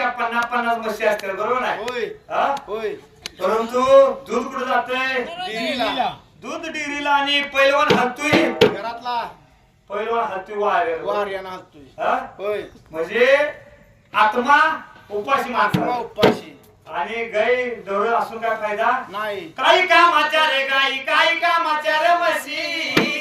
एखाद्याच्या पन्नास पन्नास म्हशी असतात बरोबर आहे? होय. हा? होय. परंतु दूध कुठं जातंय? दूध डेअरीला आणि पैलवान हलतोय घरातला. पैलवान हलतोय वाऱ्यावर. वार यानं हा? होय. म्हणजे आत्मा उपाशी आत्मा माणसा उपाशी. आणि गाई दौड असून काय फायदा? नाही. काही कामाच्या रे गाई काही कामाच्या रे म्हशी.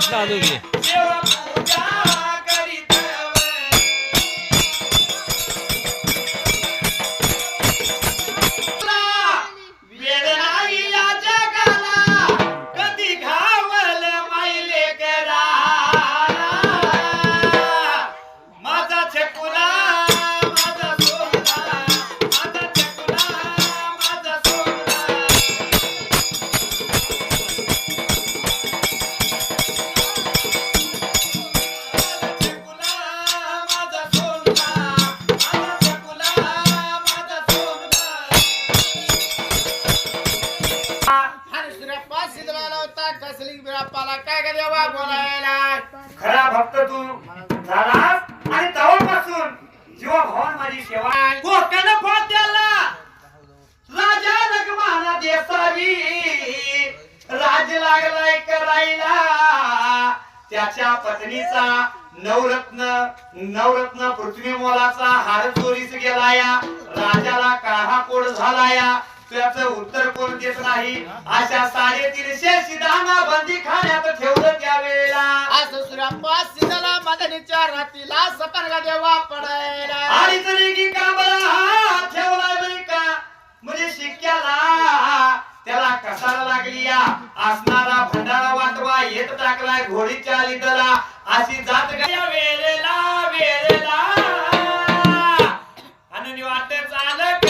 知道对？कसली काय का देवा बोलायला? खरा भक्त तू झालास आणि तेव्हापासून जीवा भवन माझी सेवा. कोकण फाट्याला राजा लग्माना देसावी. राज लागलाय करायला. त्याच्या पत्नीचा नवरत्न नवरत्न पृथ्वी मोलाचा हार चोरीस गेलाया. राजाला काळा कोड झालाया. उत्तर कोण नाही? अशा साडेतीनशे सिद्धांना बंदी खाण्यात ठेवलं त्यावेळेला. असं सुरा पाच देवा पडायला. आणि ठेवला म्हणजे त्याला कसाला वाटवा येत घोडीच्या अशी जात वेळेला आणि वाटत चालक